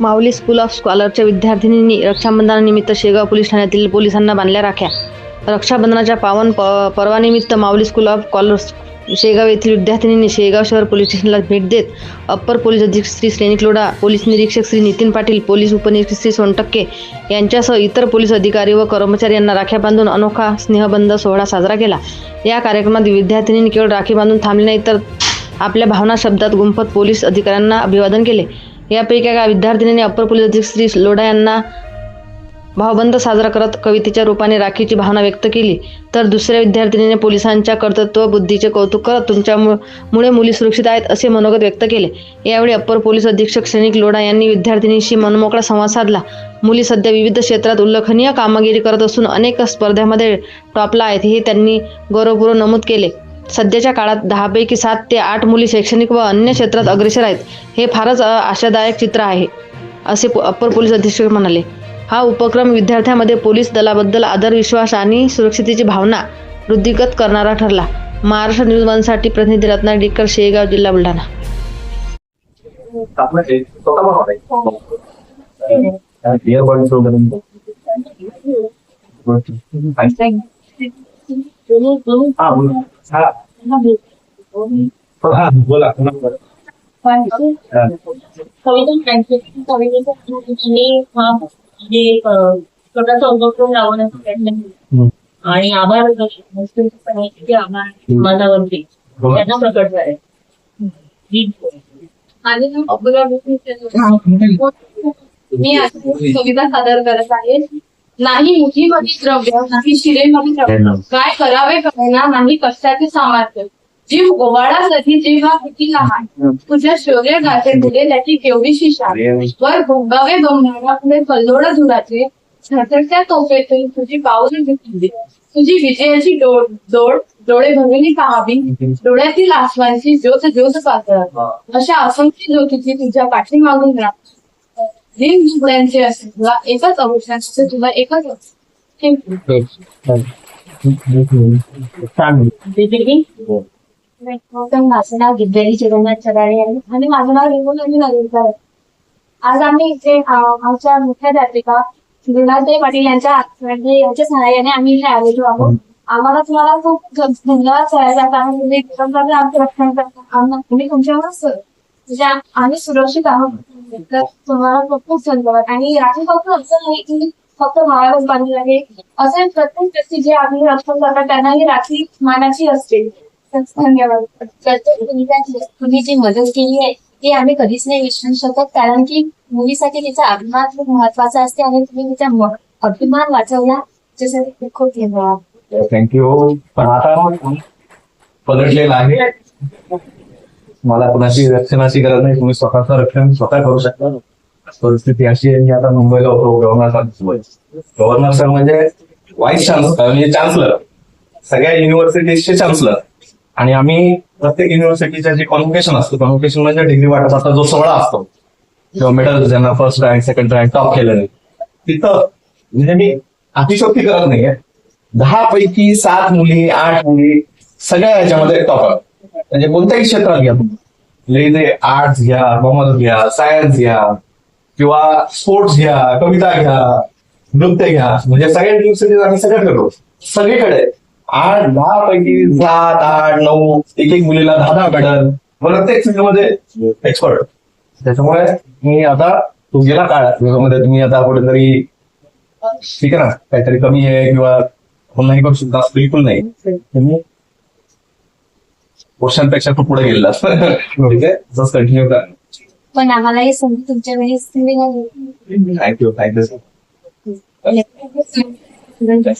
Mauli school of स्कॉलरच्या विद्यार्थिनींनी रक्षाबंधनानिमित्त शेगाव पोलीस ठाण्यातील पोलिसांना बांधल्या राख्या. रक्षाबंधनाच्या पावन प पर्वानिमित्त Mauli school of scholar Shegaon येथील विद्यार्थिनींनी शेगाव शहर पोलीस स्टेशनला भेट देत अप्पर पोलीस अधीक्षक श्री श्रेणिक लोढा पोलीस निरीक्षक श्री नितीन पाटील पोलीस उपनिरीक्षक श्री सोनटक्के यांच्यासह इतर पोलीस अधिकारी व कर्मचारी यांना राख्या बांधून अनोखा स्नेहबंध सोहळा साजरा केला. या कार्यक्रमात विद्यार्थिनींनी केवळ राखी बांधून थांबले नाही तर आपल्या भावना शब्दात गुंफत पोलीस अधिकाऱ्यांना अभिवादन केले. यापैकी एका विद्यार्थिनीने अप्पर पोलीस अधीक्षक श्री लोढा यांना भावबंद साजरा करत कवितेच्या रूपाने राखीची भावना व्यक्त केली. तर दुसऱ्या विद्यार्थिनीने पोलिसांच्या कर्तृत्व बुद्धीचे कौतुक करत तुमच्यामुळे मुली सुरक्षित आहेत असे मनोगत व्यक्त केले. यावेळी अप्पर पोलीस अधीक्षक श्रेणिक लोढा यांनी विद्यार्थिनींशी मनमोकळा संवाद साधला. मुली सध्या विविध क्षेत्रात उल्लेखनीय कामगिरी करत असून अनेक स्पर्धांमध्ये टॉपला आहेत हे त्यांनी गौरवपूर्वक नमूद केले. सध्याच्या काळात दहापैकी सात ते आठ मुली शैक्षणिक व अन्य क्षेत्रात अग्रेसर आहेत. हे फारच आशादायक चित्र आहे असे अप्पर पोलीस अधीक्षक म्हणाले. हा उपक्रम विद्यार्थ्यांमध्ये पोलीस दलाबद्दल आदर विश्वास आणि सुरक्षितेची भावना वृद्धिगत करणारा ठरला. महाराष्ट्र न्यूज वनसाठी प्रतिनिधी रत्ना डिक्कर शेगाव जिल्हा बुलढाणा. बोला हा प्रयत्न आणि आभार मुस्लिमपणाचे आभार समाजावरती त्यांना प्रकट झाले आणि मी अशी कविता सादर करत आहे नाही मुठीमध्ये द्रव्य नाही शिरेमध्ये द्रव्य. काय करावे कळेना नाही कष्टाचे सामर्थ्य. जीव ओवाळासाठी जेव्हा किती लहान तुझ्या शौर्य गाते पुढे त्याची केवढीशी शान वर भोगावे डोंगराला पुढे कल्लोळ धुराचे झटकत्या तोफेतून तुझी पाऊल घेतली तुझी विजयाची डोळ जोड डोळे भरून पाहावी. डोळ्यातील आसमानची ज्योत ज्योत पातळ. अशा असंख्य ज्योतीची तुझ्या पाठीमागून राह. दिन असेल तुला एकच अवश्य तुला एकच माझं नाव गिद्दरी जगन्नाथ चराडे आहे आणि माझं नाव रिंगू नवीन नागरिक आहे आज आम्ही इथे आमच्या मुख्याध्यापिका गुणाताई पाटील यांच्या म्हणजे यांच्या सहाय्याने आम्ही इथे आलेलो आहोत आम्हाला तुम्हाला खूप धन्यवाद करायचा कारण तुम्ही आमचं रक्षण करता तुम्ही तुमच्यावरच म्हणजे आम्ही सुरक्षित आहोत. तर तुम्हाला खूप खूप धन्यवाद. आणि राखी फक्त असं नाही की फक्त भावालाच बांधली आहे. असं प्रत्येक व्यक्ती जे आम्ही रक्षण करतात त्यांना ही राखी मानाची असते. धन्यवाद. प्रत्येक मुलीला तुम्ही जी मदत केली आहे ती आम्ही कधीच नाही विसरू शकत. कारण की मुलीसाठी तिचा अभिमान खूप महत्त्वाचा असते आणि तुम्ही तिचा अभिमान वाचवला. त्याच्यासाठी खूप खूप धन्यवाद. थँक्यू पण आता पलटलेला आहे मला कुणाची रक्षणाची गरज नाही तुम्ही स्वतःचं रक्षण स्वतः करू शकता. परिस्थिती अशी आहे मी आता मुंबईला होतो गव्हर्नर गव्हर्नर सर म्हणजे व्हाईस चान्सलर म्हणजे चान्सलर सगळ्या युनिव्हर्सिटीजचे चान्सलर आणि आम्ही प्रत्येक युनिव्हर्सिटीच्या जे कॉन्व्होकेशन असतो कॉन्व्होकेशन म्हणजे डिग्री वाटपाचा जो सोहळा असतो. किंवा मेडल ज्यांना first rank second rank top नाही तिथं म्हणजे मी अतिशोक्ती करत नाहीये. दहा पैकी सात मुली आठ मुली सगळ्या याच्यामध्ये टॉपर म्हणजे कोणत्याही क्षेत्रात घ्या तुम्ही. म्हणजे आर्ट्स घ्या कॉमर्स घ्या सायन्स घ्या किंवा स्पोर्ट्स घ्या कविता घ्या नृत्य घ्या. म्हणजे सगळ्या युनिव्हर्सिटीज आम्ही सगळ्यात करतो सगळीकडे. आठ दहा पैकी सात आठ नऊ एक एक मुलीला दहा दहा मेडल प्रत्येक फील्डमध्ये एक्सपर्ट त्याच्यामुळे मी आता तू गेला काळ. त्याच्यामध्ये तुम्ही आता कुठेतरी ठीक आहे ना? काहीतरी कमी आहे किंवा पुन्हा करू शकता बिलकुल नाही. तुम्ही वर्षांपेक्षा खूप पुढे गेलेला. ठीक आहे? जस्ट कंटिन्यू करा. पण आम्हाला ही संधी तुमच्या वेळेस तुम्ही थँक्यू थँक्यू नाही.